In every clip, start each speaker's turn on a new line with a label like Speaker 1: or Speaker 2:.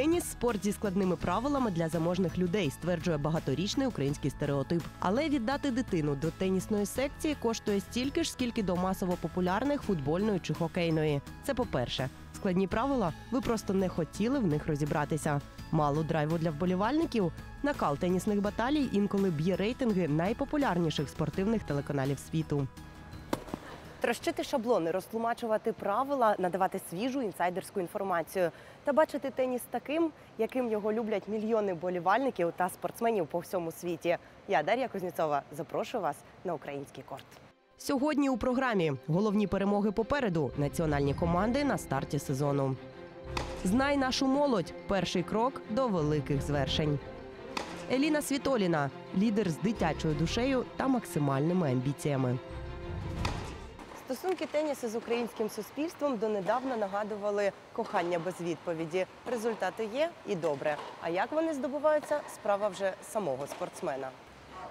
Speaker 1: Теніс спорт зі складними правилами для заможних людей, стверджує багаторічний український стереотип. Але віддати дитину до тенісної секції коштує стільки ж, скільки до масово популярних футбольної чи хокейної. Це по-перше, складні правила ви просто не хотіли в них розібратися. Мало драйву для вболівальників. Накал тенісних баталій інколи б'є рейтинги найпопулярніших спортивних телеканалів світу. Трощити шаблони, розтлумачувати правила, надавати свіжу інсайдерську інформацію та бачити теніс таким, яким його люблять мільйони болівальників та спортсменів по всьому світі. Я Дар'я Кузнєцова запрошую вас на український корт. Сьогодні у програмі головні перемоги попереду. Національні команди на старті сезону. Знай нашу молодь. Перший крок до великих звершень. Еліна Світоліна лідер з дитячою душею та максимальними амбіціями. Стосунки тенісу з українським суспільством донедавна нагадували кохання без відповіді. Результати є і добре. А як вони здобуваються, справа вже самого спортсмена.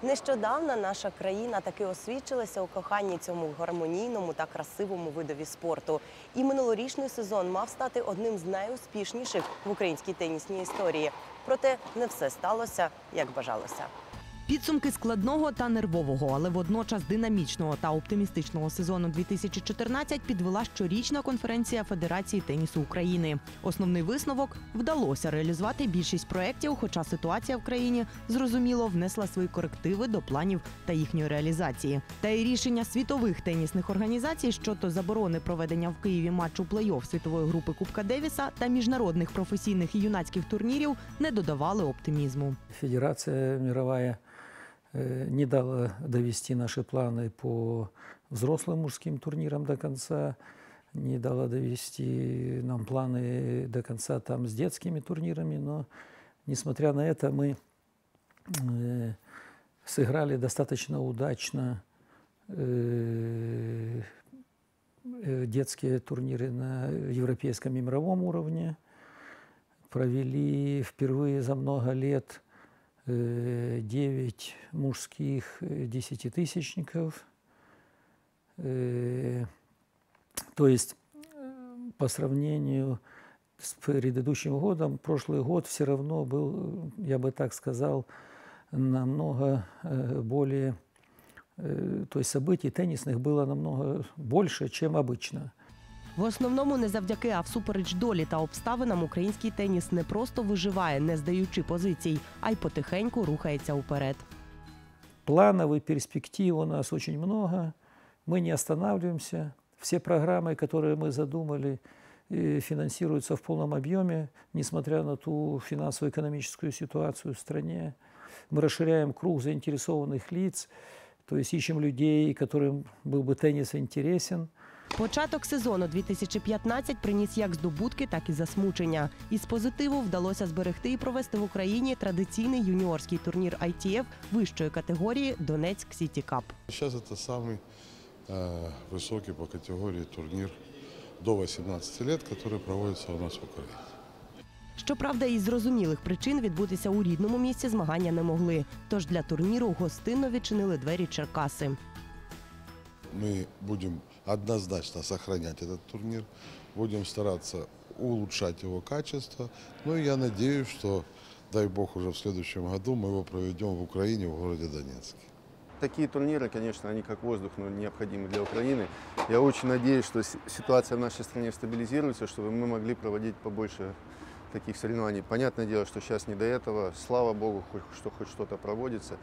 Speaker 1: Нещодавно наша країна таки освідчилася у коханні цьому гармонійному та красивому видові спорту. І минулорічний сезон мав стати одним з найуспішніших в українській тенісній історії. Проте не все сталося, як бажалося.
Speaker 2: Підсумки складного та нервового, але водночас динамічного та оптимістичного сезону 2014 підвела щорічна конференція Федерації тенісу України. Основний висновок вдалося реалізувати більшість проєктів, хоча ситуація в країні зрозуміло внесла свої корективи до планів та їхньої реалізації. Та й рішення світових тенісних організацій щодо заборони проведення в Києві матчу плей-офф світової групи Кубка Девіса та міжнародних професійних і юнацьких турнірів не додавали оптимізму.
Speaker 3: Федерация мировая э, не дала довести наши планы по взрослым мужским турнирам до конца, не дала довести нам планы до конца там с детскими турнирами, но несмотря на это мы э, сыграли достаточно удачно э, э, детские турниры на европейском и мировом уровне. Провели впервые за много лет э, 9 мужских э, десятитысячников. Э, То есть э, по сравнению с предыдущим годом, прошлый год все равно был, э, я бы так сказал, намного э, более, э, то есть событий теннисных было намного больше, чем обычно.
Speaker 1: В основному не завдяки, а всупереч долі та обставинам український теніс не просто виживає, не здаючи позицій, а й потихеньку рухається уперед.
Speaker 3: Планов и перспектив у нас очень много. Мы не останавливаемся. Все программы, которые мы задумали, э, финансируются в полном объеме, несмотря на ту финансово-экономическую ситуацию в стране. Мы расширяем круг заинтересованных лиц, то есть ищем людей, которым был бы теннис интересен.
Speaker 1: Початок сезону 2015 приніс як здобутки, так і засмучення. Із позитиву вдалося зберегти і провести в Україні традиційний юніорський турнір ITF вищої категорії Донецьк Сіті Кап.
Speaker 4: Сейчас это самый э, высокий по категории турнир до 18 лет, который проводится у нас в Украине.
Speaker 1: Щоправда, із зрозумілих причин відбутися у рідному місці змагання не могли. Тож для турніру гостинно відчинили двері Черкаси.
Speaker 4: Мы будем однозначно сохранять этот турнир, будем стараться улучшать его качество. Ну и я надеюсь, что, дай бог, уже в следующем году мы его проведем в Украине, в городе Донецке.
Speaker 5: Такие турниры, конечно, они как воздух, но необходимы для Украины. Я очень надеюсь, что ситуация в нашей стране стабилизируется, чтобы мы могли проводить побольше таких соревнований. Понятное дело, что сейчас не до этого. Слава Богу, что хоть что-то проводится.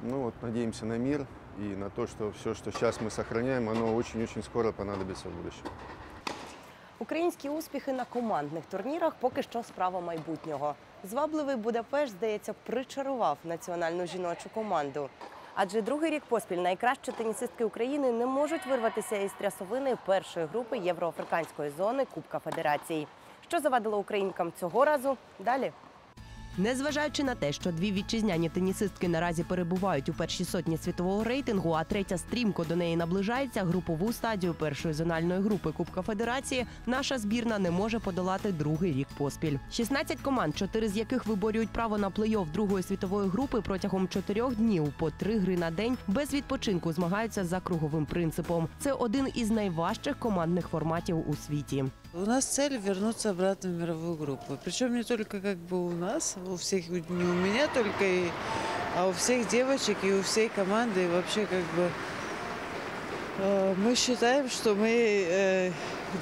Speaker 5: Ну вот, надеемся на мир и на то, что все, что сейчас мы сохраняем, оно очень-очень скоро понадобится в будущем.
Speaker 1: Українські успіхи на командних турнірах поки що справа майбутнього. Звабливий Будапешт, здається, причарував національну жіночу команду. Адже другий рік поспіль найкращі тенісистки України не можуть вирватися із трясовини першої групи євроафриканської зони Кубка Федерації. Що завадило українкам цього разу? Далі. Незважаючи на те, що дві вітчизняні тенісистки наразі перебувають у першій сотні світового рейтингу, а третя стрімко до неї наближається, групову стадію першої зональної групи Кубка Федерації наша збірна не може подолати другий рік поспіль. 16 команд, чотири з яких виборюють право на плей-офф другої світової групи протягом чотирьох днів по три гри на день без відпочинку змагаються за круговим принципом. Це один із найважчих командних форматів у світі.
Speaker 6: У нас цель вернуться обратно в мировую группу. Причем не только как бы у нас, у всех, не у меня только, и, а у всех девочек и у всей команды. И вообще как бы э, мы считаем, что мы э,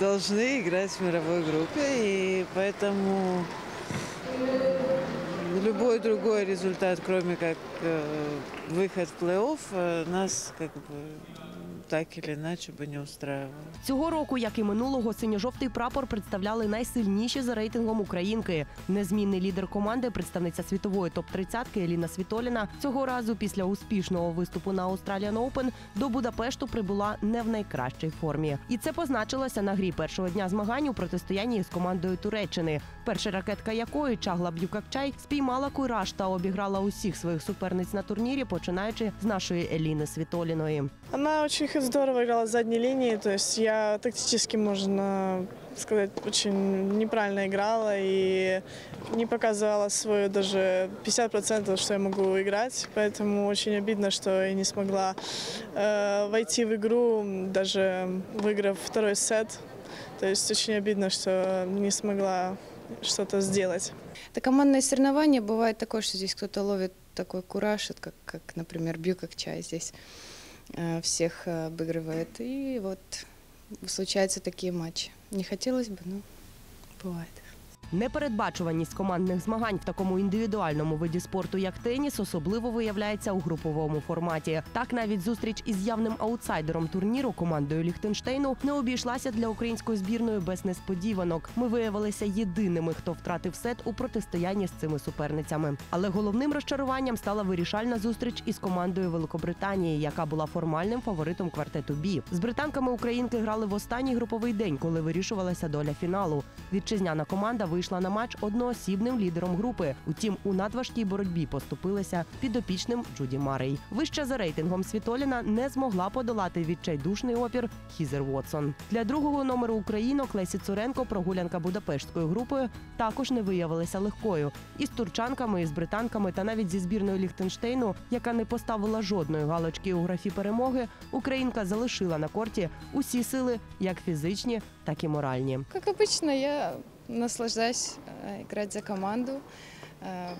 Speaker 6: должны играть в мировой группе. И поэтому любой другой результат, кроме как э, выход в плей-офф, э, нас как бы так или иначе бы не устраивало.
Speaker 1: Цього року, як і минулого, синьо-жовтий прапор представляли найсильніші за рейтингом українки. Незмінний лідер команди, представниця світової топ-30 Еліна Світоліна, цього разу після успішного виступу на Australian Open до Будапешту прибула не в найкращій формі. І це позначилося на грі першого дня змагань у протистоянні з командою Туреччини, перша ракетка якої Чагла Б'юкакчай спіймала кураж та обіграла усіх своїх суперниць на турнірі, починаючи з нашої Еліни Світоліної.
Speaker 7: Она очень здорово играла с задней линии, то есть я тактически, можно сказать, очень неправильно играла и не показывала свою даже 50%, что я могу играть, поэтому очень обидно, что я не смогла э, войти в игру, даже выиграв второй сет. То есть очень обидно, что не смогла что-то сделать.
Speaker 8: Это командные соревнования. Бывает такое, что здесь кто-то ловит такой кураж, как, как например, Бью как чай здесь всех э, обыгрывает. И вот случаются такие матчи. Не хотелось бы, но бывает.
Speaker 1: Непередбачуваність командних змагань в такому індивідуальному виді спорту, як теніс, особливо виявляється у груповому форматі. Так навіть зустріч із явним аутсайдером турніру командою Ліхтенштейну не обійшлася для української збірної без несподіванок. Ми виявилися єдиними, хто втратив сет у протистоянні з цими суперницями. Але головним розчаруванням стала вирішальна зустріч із командою Великобританії, яка була формальним фаворитом квартету Бі. З британками українки грали в останній груповий день, коли вирішувалася доля фіналу. Вітчизняна команда вийшла на матч одноосібним лідером групи. Утім, у надважкій боротьбі поступилися підопічним Джуді Марей. Вища за рейтингом Світоліна не змогла подолати відчайдушний опір Хізер Вотсон. Для другого номеру українок Лесі Цуренко прогулянка Будапештською групою також не виявилася легкою. І з турчанками, і з британками, та навіть зі збірною Ліхтенштейну, яка не поставила жодної галочки у графі перемоги, українка залишила на корті усі сили, як фізичні, так і моральні.
Speaker 8: Как обычно, я наслаждаюсь э, играть за команду. Э,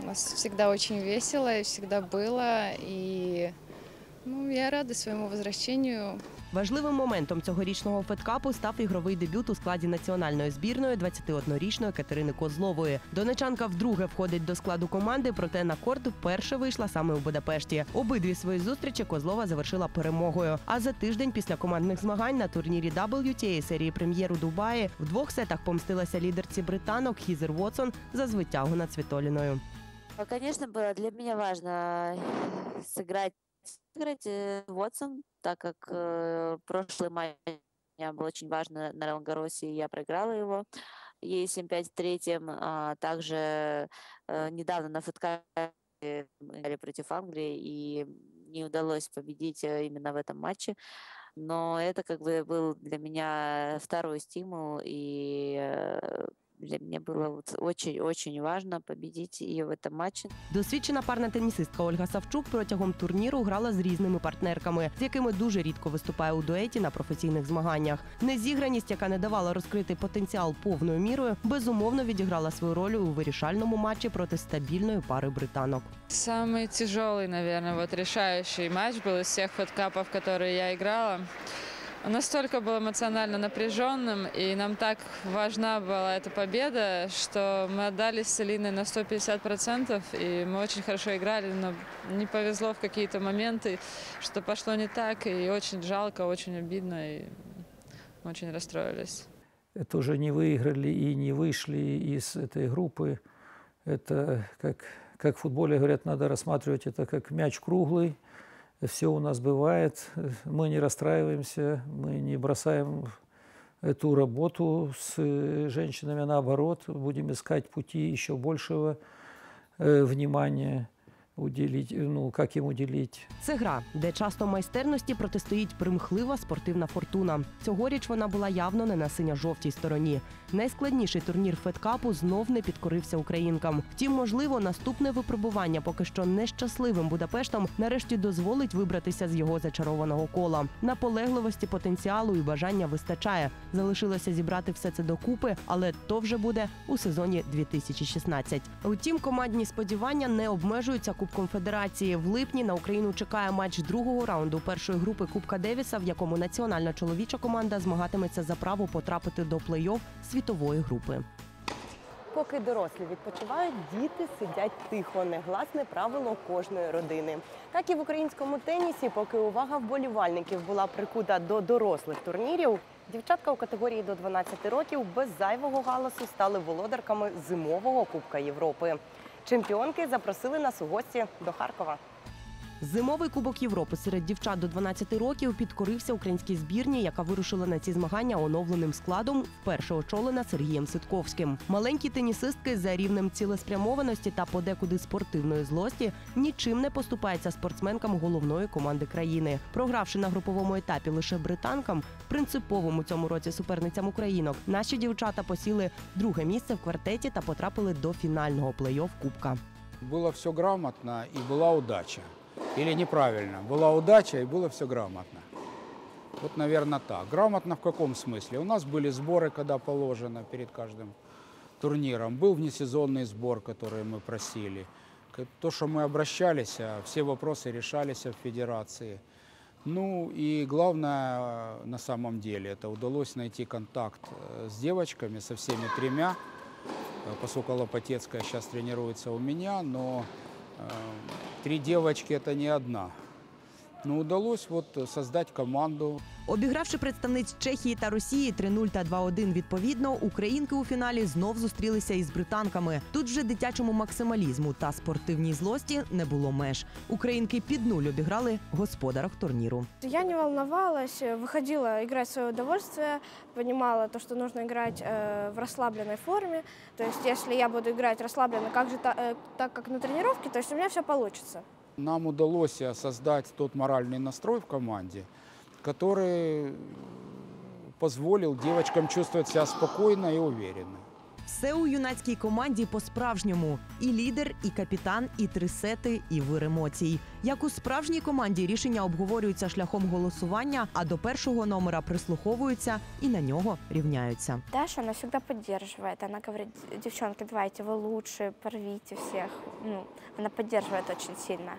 Speaker 8: У нас всегда очень весело и всегда было. И ну, я рада своему возвращению.
Speaker 1: Важливим моментом цьогорічного федкапу став ігровий дебют у складі національної збірної 21-річної Катерини Козлової. Донечанка вдруге входить до складу команди, проте на корт вперше вийшла саме у Будапешті. Обидві свої зустрічі Козлова завершила перемогою. А за тиждень після командних змагань на турнірі WTA серії прем'єр у Дубаї в двох сетах помстилася лідерці британок Хізер Вотсон за звитягу над Світоліною.
Speaker 9: Конечно, было для меня важно сыграть, сыграть э, Вотсон, так как э, прошлый матч для меня был очень важно на Ролангаросе, и я проиграла его. Ей 7-5 в третьем. А также э, недавно на футкапе мы играли против Англии, и не удалось победить э, именно в этом матче. Но это как бы был для меня второй стимул, и э, для меня было вот очень-очень важно победить ее в этом матче.
Speaker 1: Досвідчена парна тенісистка Ольга Савчук протягом турніру грала з різними партнерками, з якими дуже рідко виступає у дуеті на професійних змаганнях. Незіграність, яка не давала розкрити потенціал повною мірою, безумовно відіграла свою роль у вирішальному матчі проти стабільної пари британок.
Speaker 10: Самый тяжелый, наверное, вот решающий матч был из всех фэткапов, которые я играла. Настолько был эмоционально напряженным, и нам так важна была эта победа, что мы отдались с Элиной на 150%, и мы очень хорошо играли, но не повезло в какие-то моменты, что пошло не так, и очень жалко, очень обидно, и очень расстроились.
Speaker 3: тоже не выиграли и не вышли из этой группы. Это, как, как в футболе говорят, надо рассматривать это как мяч круглый. Все у нас бывает. Мы не расстраиваемся, мы не бросаем эту работу с э, женщинами. Наоборот, будем искать пути еще большего э, внимания. Уделить, ну, как им уделить
Speaker 1: Це гра, де часто майстерності протистоїть примхлива спортивна фортуна. Цьогоріч вона була явно не на синьо-жовтій стороні. Найскладніший турнір Федкапу знов не підкорився українкам. Втім, можливо, наступне випробування поки що нещасливим Будапештом нарешті дозволить вибратися з його зачарованого кола. Наполегливості, потенціалу і бажання вистачає. Залишилося зібрати все це докупи, але то вже буде у сезоні 2016. Утім, командні сподівання не обмежуються Кубком Федерації. В липні на Україну чекає матч другого раунду першої групи Кубка Девіса, в якому національна чоловіча команда змагатиметься за право потрапити до плей-офф світової групи. Поки дорослі відпочивають, діти сидять тихо, негласне правило кожної родини. Так і в українському тенісі, поки увага вболівальників була прикута до дорослих турнірів, дівчатка у категорії до 12 років без зайвого галасу стали володарками зимового Кубка Європи. Чемпіонки запросили нас у гості до Харкова. Зимовий кубок Європи серед дівчат до 12 років підкорився українській збірні, яка вирушила на ці змагання оновленим складом, вперше очолена Сергієм Ситковським. Маленькі тенісистки за рівнем цілеспрямованості та подекуди спортивної злості нічим не поступаються спортсменкам головної команди країни. Програвши на груповому етапі лише британкам, принциповим у цьому році суперницям українок, наші дівчата посіли друге місце в квартеті та потрапили до фінального плей-офф Кубка.
Speaker 11: Было все грамотно и была удача. Или неправильно. Была удача и было все грамотно. Вот, наверное, так. Грамотно в каком смысле? У нас были сборы, когда положено перед каждым турниром. Был внесезонный сбор, который мы просили. То, что мы обращались, а все вопросы решались в федерации. Ну и главное э, на самом деле, это удалось найти контакт э, с девочками, со всеми тремя. Э, Поскольку Лопатецкая сейчас тренируется у меня, но три девочки это не одна. Но удалось вот э, создать команду.
Speaker 2: Обігравши представниць Чехії та Росії 3-0 та 2-1 відповідно, українки у фіналі знов зустрілися із британками. Тут вже дитячому максималізму та спортивній злості не було меж. Українки під нуль обіграли господарок турніру.
Speaker 12: Я не волновалась, выходила играть в свое удовольствие, понимала то, что нужно играть э, в расслабленной форме. То есть, если я буду играть расслабленно, как же та- э, так, как на тренировке, то есть у меня все получится.
Speaker 11: Нам удалось э, создать тот моральный настрой в команде, который э, позволил девочкам чувствовать себя спокойно и уверенно.
Speaker 2: Все у юнацькій команді по-справжньому. І лідер, і капітан, і три сети, і вир емоцій. Як у справжній команді рішення обговорюються шляхом голосування, а до першого номера прислуховуються і на нього рівняються.
Speaker 12: Даша, она всегда поддерживает. Она говорит, девчонки, давайте, вы лучше, порвите всех. Ну, она поддерживает очень сильно.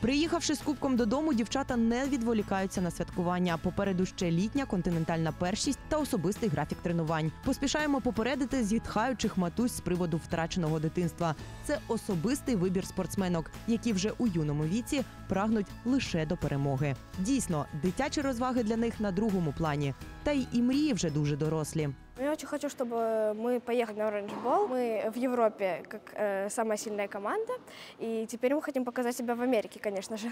Speaker 2: Приїхавши з кубком додому, дівчата не відволікаються на святкування. Попереду ще літня континентальна першість та особистий графік тренувань. Поспішаємо попередити зітхаючих матусь з приводу втраченого дитинства. Це особистий вибір спортсменок, які вже у юному віці прагнуть лише до перемоги. Дійсно, дитячі розваги для них на другому плані. Та й і мрії вже дуже дорослі.
Speaker 12: Я очень хочу, чтобы мы поехали на Orange Bowl. Мы в Европе как э, самая сильная команда. И теперь мы хотим показать себя в Америке, конечно же.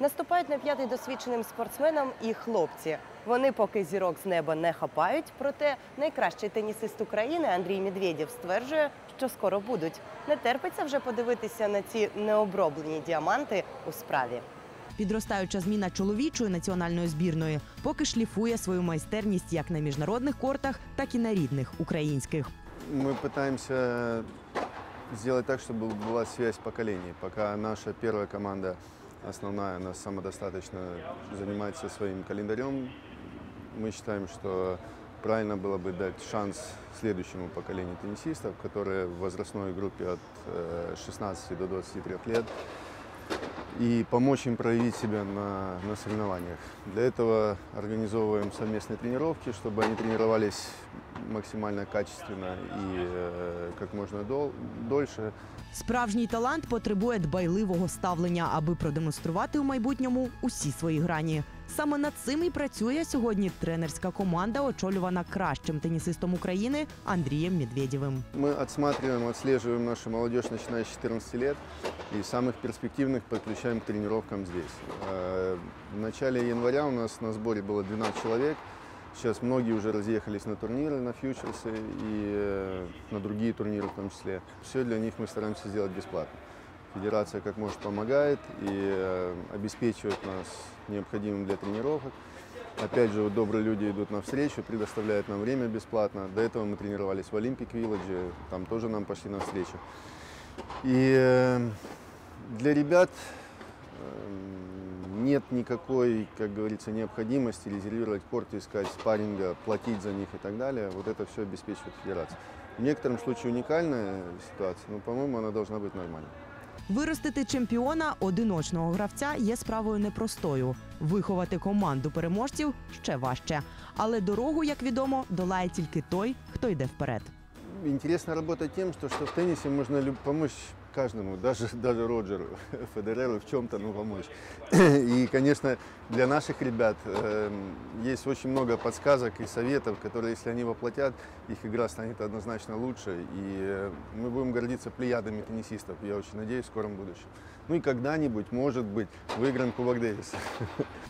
Speaker 1: Наступають на п'ятий досвідченим спортсменам і хлопці. Вони поки зірок з неба не хапають. Проте найкращий тенісист України Андрій Медведєв стверджує, що скоро будуть. Не терпиться вже подивитися на ці необроблені діаманти у справі.
Speaker 2: Підростаюча зміна чоловічої національної збірної поки шліфує свою майстерність як на міжнародних кортах, так і на рідних українських.
Speaker 5: Мы пытаемся сделать так, чтобы была связь поколений. Пока наша первая команда, основная, она самодостаточно занимается своим календарем, мы считаем, что правильно было бы дать шанс следующему поколению теннисистов, которые в возрастной группе от э, 16 до 23 лет, и помочь им проявить себя на, на соревнованиях. Для этого организовываем совместные тренировки, чтобы они тренировались максимально качественно и э, как можно дол- дольше.
Speaker 2: Справжній талант потребує дбайливого ставлення, аби продемонструвати у майбутньому усі свої грані. Саме над цим і працює сьогодні тренерська команда, очолювана кращим тенісистом України Андрієм Медведєвим.
Speaker 5: Мы отсматриваем, отслеживаем нашу молодежь, начиная с 14 лет, и самых перспективных подключаем к тренировкам здесь. Э, В начале января у нас на сборе было 12 человек. Сейчас многие уже разъехались на турниры, на фьючерсы и э, на другие турниры в том числе. Все для них мы стараемся сделать бесплатно. Федерация как может помогает и э, обеспечивает нас необходимым для тренировок. Опять же, вот добрые люди идут навстречу, предоставляют нам время бесплатно. До этого мы тренировались в Олимпик Вилледже, там тоже нам пошли навстречу. И э, для ребят нет никакой, как говорится, необходимости резервировать корт, искать спарринга, платить за них и так далее. Вот это все обеспечивает федерация. В некотором случае уникальная ситуация, но, по-моему, она должна быть нормальной.
Speaker 2: Виростити чемпіона одиночного гравця є справою непростою. Виховати команду переможців ще важче. Але дорогу, як відомо, долає тільки той, хто йде вперед.
Speaker 5: Интересная работа тем, что, что в теннисе можно люб- помочь каждому, даже, даже Роджеру Федереру в чем-то ну, помочь. И, конечно, для наших ребят э, есть очень много подсказок и советов, которые, если они воплотят, их игра станет однозначно лучше. И э, мы будем гордиться плеядами теннисистов, я очень надеюсь, в скором будущем. Ну и когда-нибудь, может быть, выиграем Кубок Дэвиса.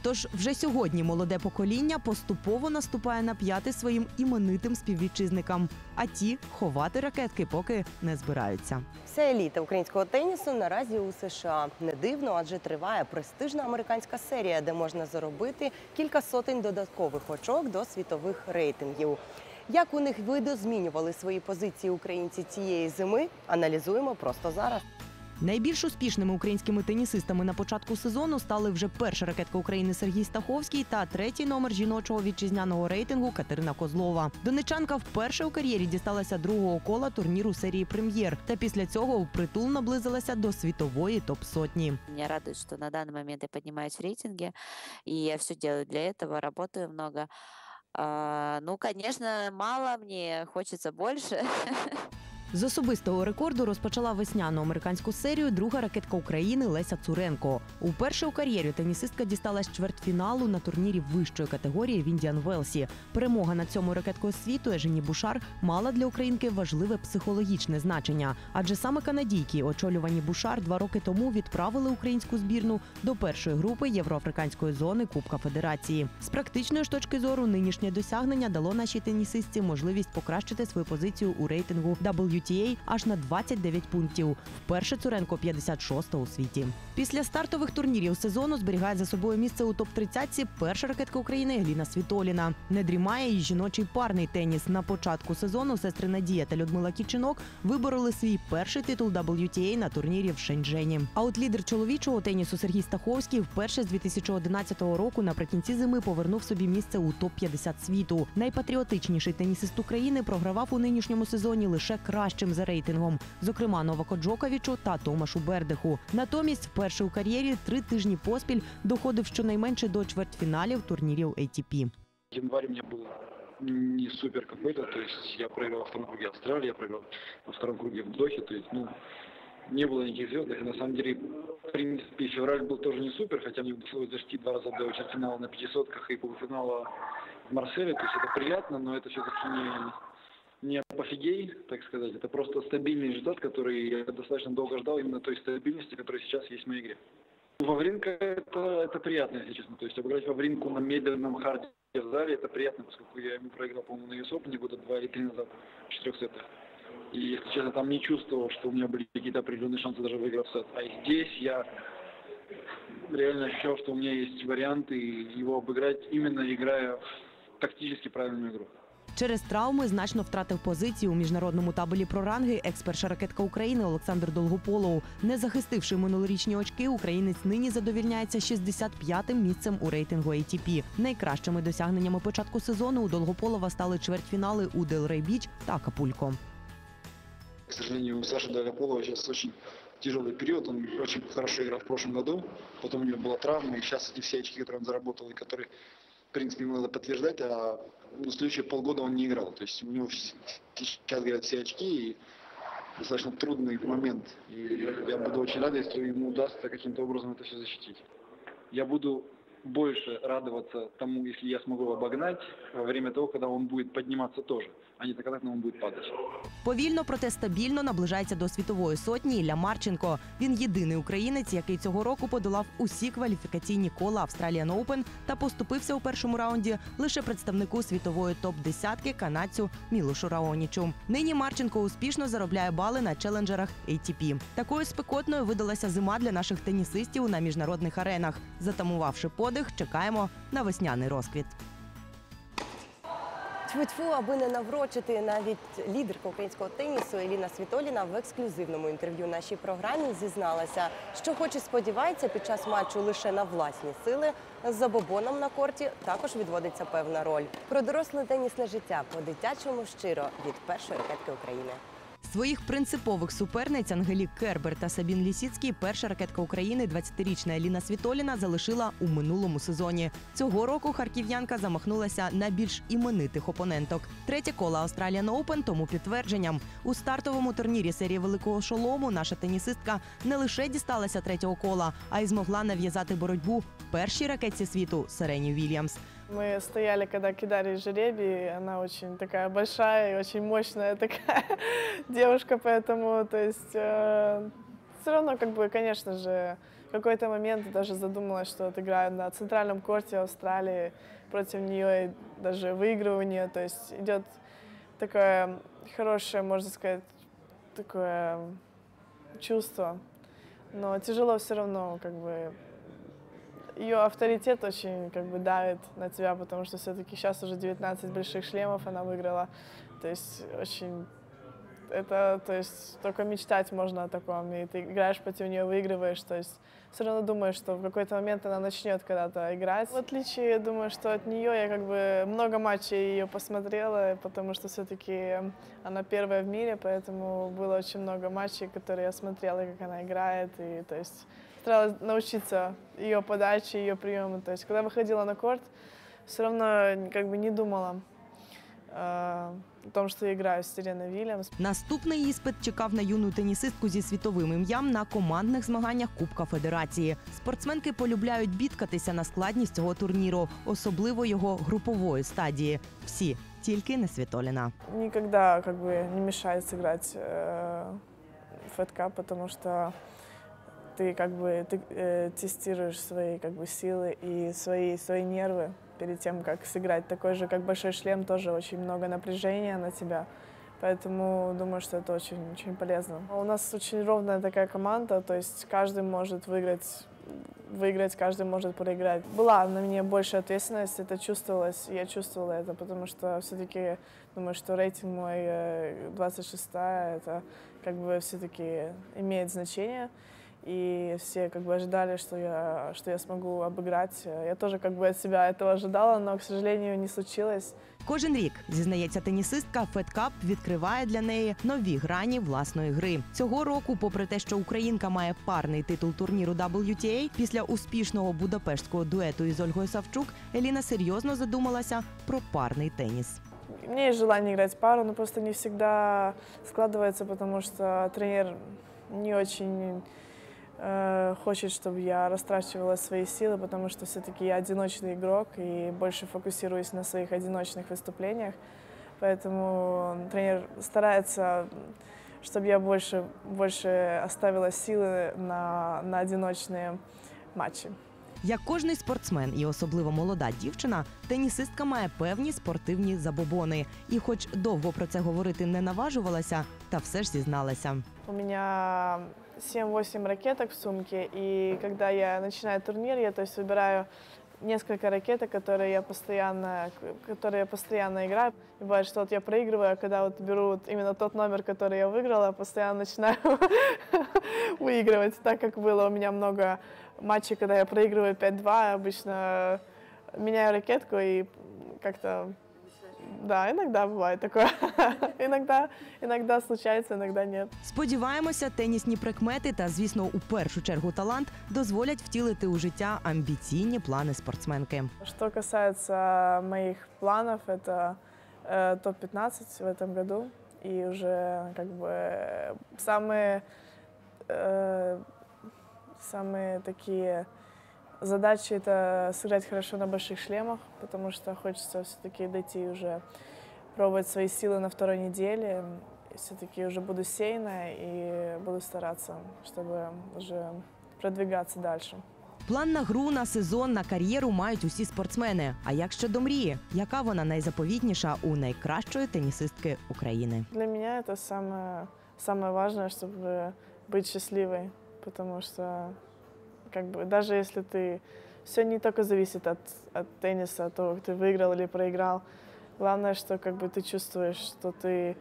Speaker 2: Тож вже сьогодні молоде покоління поступово наступає на п'яти своїм іменитим співвітчизникам, а ті ховати ракетки поки не збираються.
Speaker 1: Вся еліта українського тенісу наразі у США. Не дивно, адже триває престижна американська серія, де можна заробити кілька сотень додаткових очок до світових рейтингів. Як у них видозмінювали свої позиції українці цієї зими, аналізуємо просто зараз.
Speaker 2: Найбільш успішними українськими тенісистами на початку сезону стали вже перша ракетка України Сергій Стаховський та третій номер жіночого вітчизняного рейтингу Катерина Козлова. Донечанка вперше у кар'єрі дісталася другого кола турніру серії прем'єр. Та після цього впритул наблизилася до світової топ-сотні.
Speaker 9: Меня радует, что на данный момент я поднимаюсь в рейтинге, и я все делаю для этого, работаю много. А, ну, конечно, мало, мне хочется больше.
Speaker 2: З особистого рекорду розпочала весняну американську серію друга ракетка України Леся Цуренко. Уперше у кар'єрі тенісистка дісталась чвертьфіналу на турнірі вищої категорії в Індіан Велсі. Перемога над цьому ракеткою світу Ежені Бушар мала для українки важливе психологічне значення, адже саме канадійки, очолювані Бушар, два роки тому відправили українську збірну до першої групи євроафриканської зони Кубка Федерації. З практичної ж точки зору нинішнє досягнення дало нашій тенісистці можливість покращити свою позицію у рейтингу WTA аж на 29 пунктів. Вперше Цуренко 56 у світі. Після стартових турнірів сезону зберігає за собою місце у топ-30 перша ракетка України Еліна Світоліна. Не дрімає і жіночий парний теніс. На початку сезону сестри Надія та Людмила Кічинок вибороли свій перший титул WTA на турнірі в Шенджені. А от лідер чоловічого тенісу Сергій Стаховський вперше з 2011 року наприкінці зими повернув собі місце у топ-50 світу. Найпатріотичніший тенісист України програвав у нинішньому сезоні лише кращим за рейтингом, зокрема Новако Джоковічу та Томашу Бердиху. Натомість, вперше у кар'єрі три тижні поспіль доходив щонайменше до чвертьфіналів турнірів ATP.
Speaker 13: Январь у меня был не супер какой-то, то есть я проиграл во втором круге Австралии, я проиграл во втором круге в Дохе, то есть, ну, не было никаких звездных. И на самом деле, в принципе, февраль был тоже не супер, хотя мне удалось дойти два раза до четвертьфинала на пятисотках и полуфинала в Марселе, то есть это приятно, но это все-таки не, не апофигей, так сказать, это просто стабильный результат, который я достаточно долго ждал, именно той стабильности, которая сейчас есть в моей игре. Вавринка это, это приятно, если честно. То есть обыграть Вавринку на медленном харде в зале это приятно, поскольку я ему проиграл, по-моему, на US Open года два или три назад в четырех сетах. И, если честно, там не чувствовал, что у меня были какие-то определенные шансы даже выиграть сет. А здесь я реально ощущал, что у меня есть варианты его обыграть, именно играя в тактически правильную игру.
Speaker 2: Через травми значно втратив позиції у міжнародному табелі про ранги екс-перша ракетка України Олександр Долгополов. Не захистивши минулорічні очки, українець нині задовільняється 65-тим місцем у рейтингу ATP. Найкращими досягненнями початку сезону у Долгополова стали чвертьфінали у Делрей Біч та Акапулько.
Speaker 13: К сожалению, у Саши Долгополова сейчас очень тяжелый период. Он очень хорошо играл в прошлом году. Потом у него была травма. И сейчас эти все очки, которые он заработал, и которые, в принципе, ему надо подтверждать, а ну, следующие полгода он не играл. То есть у него сейчас говорят все очки, и достаточно трудный момент. И я буду очень рад, если ему удастся каким-то образом это все защитить. Я буду больше радоваться тому, если я смогу обогнать во время того, когда он будет подниматься тоже, а не тогда, когда он будет падать.
Speaker 2: Повільно, проте стабільно наближається до світової сотні Ілля Марченко. Він єдиний українець, який цього року подолав усі кваліфікаційні кола Australian Open та поступився у першому раунді лише представнику світової топ-десятки канадцю Мілошу Раонічу. Нині Марченко успішно заробляє бали на челенджерах ATP. Такою спекотною видалася зима для наших тенісистів на міжнародних аренах. Затамувавши подих, чекаємо на весняний розквіт.
Speaker 1: Тьфу-тьфу, аби не наврочити навіть лідерка українського тенісу Еліна Світоліна в ексклюзивному інтерв'ю нашій програмі зізналася, що хоч і сподівається під час матчу лише на власні сили, з забобоном на корті також відводиться певна роль. Про доросле тенісне життя по-дитячому щиро від першої ракетки України.
Speaker 2: Своїх принципових суперниць Ангелік Кербер та Сабін Лісіцький перша ракетка України, 20-річна Еліна Світоліна, залишила у минулому сезоні. Цього року харків'янка замахнулася на більш іменитих опоненток. Третє коло Australian Open тому підтвердженням. У стартовому турнірі серії великого шолому наша тенісистка не лише дісталася третього кола, а й змогла нав'язати боротьбу першій ракетці світу Серені Вільямс.
Speaker 7: Мы стояли, когда кидали жеребий, она очень такая большая и очень мощная такая девушка, поэтому, то есть, э, все равно, как бы, конечно же, в какой-то момент даже задумалась, что вот играю на центральном корте Австралии против нее и даже выигрываю нее, то есть идет такое хорошее, можно сказать, такое чувство, но тяжело все равно, как бы, ее авторитет очень как бы давит на тебя, потому что все-таки сейчас уже 19 больших шлемов она выиграла. То есть очень это, то есть только мечтать можно о таком. И ты играешь против нее, выигрываешь. То есть все равно думаешь, что в какой-то момент она начнет когда-то играть. В отличие, я думаю, что от нее я как бы много матчей ее посмотрела, потому что все-таки она первая в мире, поэтому было очень много матчей, которые я смотрела, как она играет. И то есть старалась научиться ее подаче, ее приему. То есть, когда выходила на корт, все равно как бы не думала э, о том, что я играю с Сиреной Вильямс.
Speaker 2: Наступний іспит чекав на юну тенісистку зі світовим ім'ям на командних змаганнях Кубка Федерації. Спортсменки полюбляють бідкатися на складність цього турніру, особливо його групової стадії. Всі тільки не Світоліна.
Speaker 7: Никогда как бы не мешает сыграть э, фэткап, потому что ты как бы ты, э, тестируешь свои как бы силы и свои свои нервы перед тем, как сыграть. Такой же, как большой шлем, тоже очень много напряжения на тебя. Поэтому думаю, что это очень, очень полезно. У нас очень ровная такая команда, то есть каждый может выиграть выиграть, каждый может проиграть. Была на мне больше ответственность, это чувствовалось, я чувствовала это, потому что все-таки думаю, что рейтинг мой э, 26 это как бы все-таки имеет значение. И все как бы ожидали, что я, что я смогу обыграть. Я тоже как бы от себя этого ожидала, но, к сожалению, не случилось.
Speaker 2: Кожен рік зізнається тенісистка, Федкап відкриває для неї нові грані власної гри. Цього року, попри те, що Українка має парний титул турніру WTA, після успішного будапештського дуету із Ольгою Савчук, Еліна серйозно задумалася про парний теніс.
Speaker 7: У меня есть желание играть пару, но просто не всегда складывается, потому что тренер не очень э, хочет, чтобы я растрачивала свои силы, потому что все-таки я одиночный игрок и больше фокусируюсь на своих одиночных выступлениях. Поэтому тренер старается, чтобы я больше, больше оставила силы на, на одиночные матчи.
Speaker 2: Як кожний спортсмен, і особливо молода дівчина, тенісистка має певні спортивні забобони. І, хоч довго про це говорити не наважувалася, та все ж зізналася.
Speaker 7: У меня 7-8 ракеток в сумке, и когда я начинаю турнир, я то есть выбираю несколько ракеток, которые я постоянно, которые я постоянно играю. И бывает, что вот я проигрываю, а когда вот беру именно тот номер, который я выиграла, постоянно начинаю выигрывать, так как было у меня много матчей, когда я проигрываю 5-2, обычно меняю ракетку и как-то да, иногда бывает такое. иногда, иногда случается, иногда нет.
Speaker 2: Сподіваємося, тенісні прикмети та, звісно, у першу чергу талант дозволять втілити у життя амбіційні плани спортсменки.
Speaker 7: Что касается моих планов, это э, топ-15 в этом году. И уже как бы самые, э, самые такие Задача это сыграть хорошо на больших шлемах, потому что хочется все-таки дойти уже пробовать свои силы на второй неделе. Все-таки уже буду сейна и буду стараться, чтобы уже продвигаться дальше.
Speaker 2: План на гру, на сезон, на кар'єру мають усі спортсмени. А як щодо мрії, яка вона найзаповітніша у найкращої тенісистки України?
Speaker 7: Для меня это самое, самое важное, чтобы быть счастливой, потому что как бы даже если ты все не только зависит от, от тенниса, от того, ты выиграл или проиграл. Главное, что как бы ты чувствуешь, что ты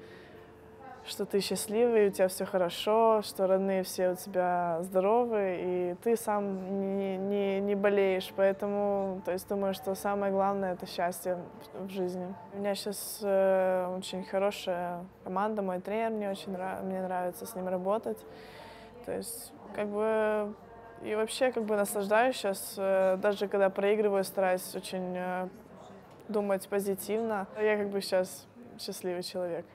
Speaker 7: что ты счастливый, у тебя все хорошо, что родные все у тебя здоровы, и ты сам не, не, не болеешь. Поэтому, то есть, думаю, что самое главное – это счастье в жизни. У меня сейчас очень хорошая команда, мой тренер мне очень нрав- мне нравится с ним работать. То есть, как бы, и вообще, как бы, наслаждаюсь сейчас, э, даже когда проигрываю, стараюсь очень э, думать позитивно. Я, как бы, сейчас счастливый человек.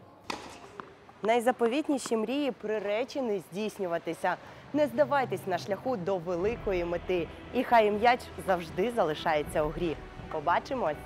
Speaker 1: Найзаповітніші мрії приречені здійснюватися. Не здавайтесь на шляху до великої мети, і хай м'яч завжди залишається у грі. Побачимось!